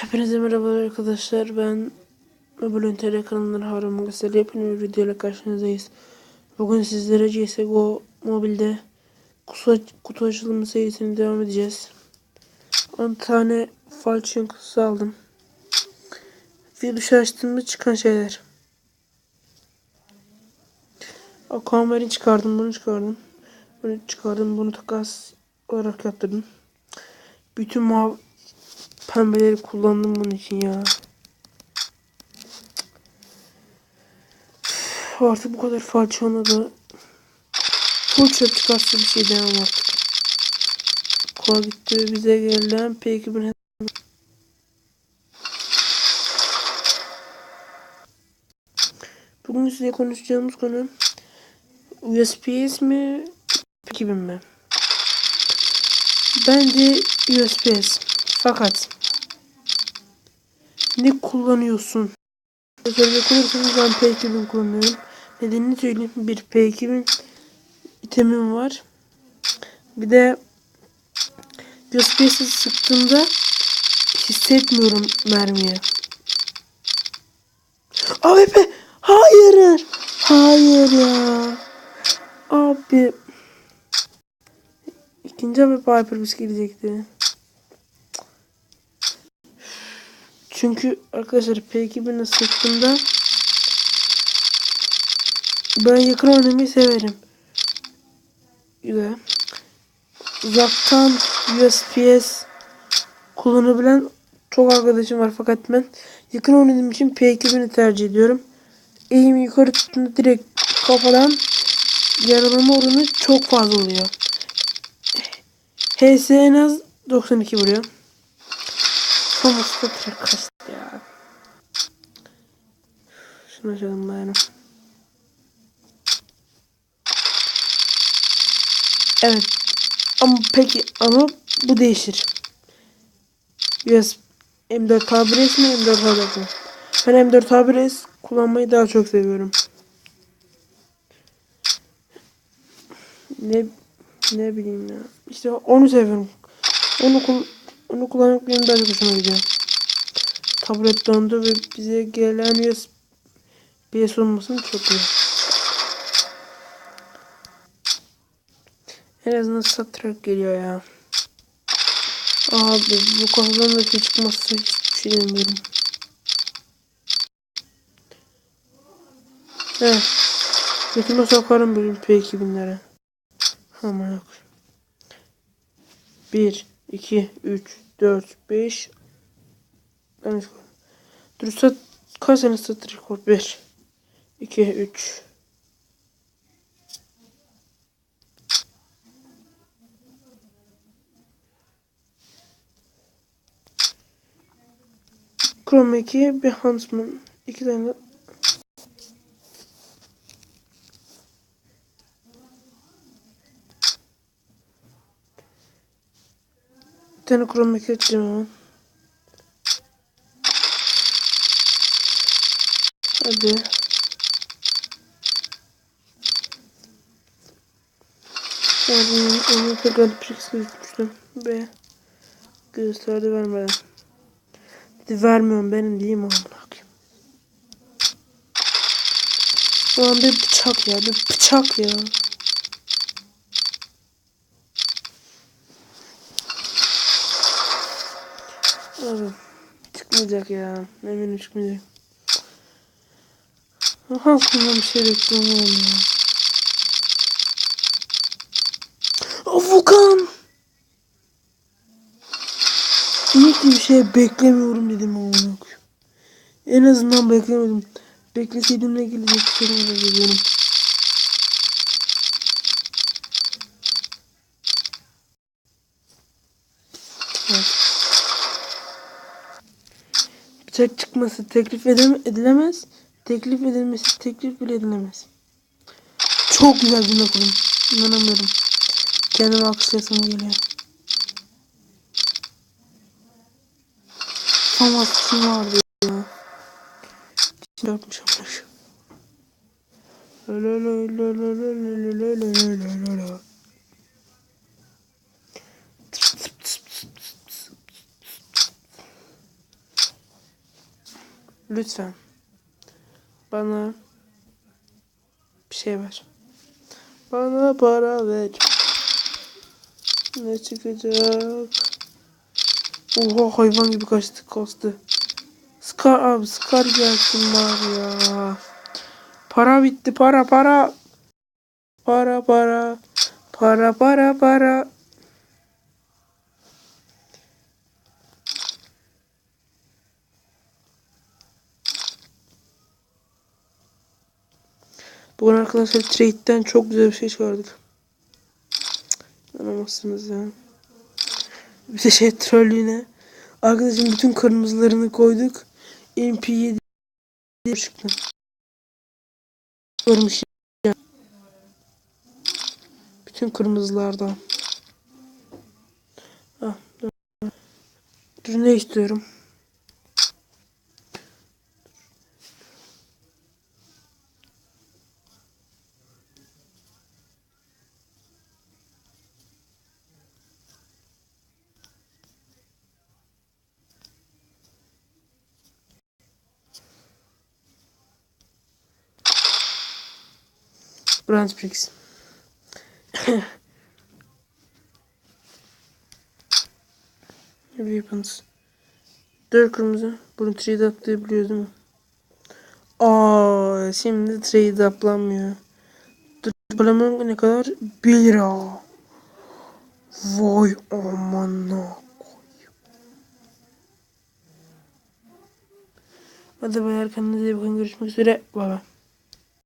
Hepinize merhabalar arkadaşlar. Ben Mobile TR kanalından Harun Mugasel. Yepyeni bir videoyla karşınızdayız. Bugün sizlere CSGO mobilde kutu, kutu açılımı serisine devam edeceğiz. 10 tane falchion kutusu aldım. Bir dışarı açtığımda çıkan şeyler. Aquamarine çıkardım, bunu çıkardım. Bunu çıkardım, bunu takas olarak yaptırdım. Bütün mavi pembeleri kullandım bunun için ya. Artık bu kadar falçona da full çöp çıkarsa bir şey demem artık. Kola gitti bize gelen P2000 Bugün size konuşacağımız konu USPS mi P2000 mi? Bence USPS. Fakat ne kullanıyorsun? Söyleyecek olursanız ben P2000 kullanıyorum. Nedenini söyleyeyim. Bir P2000 itemim var. Bir de USPS'i sıktığımda hissetmiyorum mermiyi. AWP! Hayır! Hayır ya! Abi İkinci AWP Hyperbus gelecekti. Çünkü arkadaşlar P2000'e sıktığımda ben yakın oynamayı severim. Güzel. Uzaktan USPS kullanabilen çok arkadaşım var fakat ben yakın oynadığım için P2000'i tercih ediyorum. Eğimi yukarı tuttuğunda direkt kafadan yaralama oranı çok fazla oluyor. HS en az 92 vuruyor. Thomas'ta direkt kastı ya. Şunu açalım bari. Evet. Ama peki ama bu değişir. Yes. M4 Tabres mi M4 Tabres mi? Ben M4 Tabres kullanmayı daha çok seviyorum. Ne ne bileyim ya. İşte onu seviyorum. Onu kul onu kullanmak benim daha çok hoşuma gidiyor. Tablet dondu ve bize gelen USB olmasın çok iyi. En azından satrak geliyor ya. Abi bu kafadan da bir çıkmazsa hiçbir şey demiyorum. Evet. Götüme sokarım bugün P2000'lere. Aman yok. 1, 2, 3, 4, 5 Yanlış koydum. Dur sat kaç tane sat rekor? 1 2, 3 Chrome 2 bir Huntsman. 2 tane Bir tane Chrome 2 açacağım hemen. Hadi. Yani onu tekrar Prix gözükmüştüm. Ve gösterdi vermeden. Vermiyorum benim değil mi amına. Ulan bir bıçak ya bir bıçak ya. Abi çıkmayacak ya. Eminim çıkmayacak. Halkından bir şey bekliyorum ya. İyi ki bir şey beklemiyorum dedim koyayım. En azından beklemedim. Bekleseydim ne gelecek sorumuna geliyorum. Evet. Bıçak çıkması teklif edilemez. Teklif edilmesi teklif bile edilemez. Çok güzel cümle kurdum. İnanamıyorum. Kendime alkışlayasım geliyor. La la la la la la. Lütfen. Bana bir şey ver. Bana para ver. Ne çıkacak? Oha hayvan gibi kaçtı kastı. Scar abi Scar gelsin var ya. Para bitti para para. Para para. Para para para. Bugün arkadaşlar trade'den çok güzel bir şey çıkardık. İnanamazsınız ya. Bir de şey trollüğüne. Arkadaşım bütün kırmızılarını koyduk. MP7 çıktı. Görmüş ya. Bütün kırmızılardan. Ah, dur. dur ne istiyorum? Grand Prix. Weapons. Dört kırmızı. Bunu trade atlayabiliyoruz değil mi? Aa, şimdi trade atlanmıyor. Paramın ne kadar? 1 lira. Vay amına koyayım. Hadi bayar kendinize iyi bakın. Görüşmek üzere. Bay bay.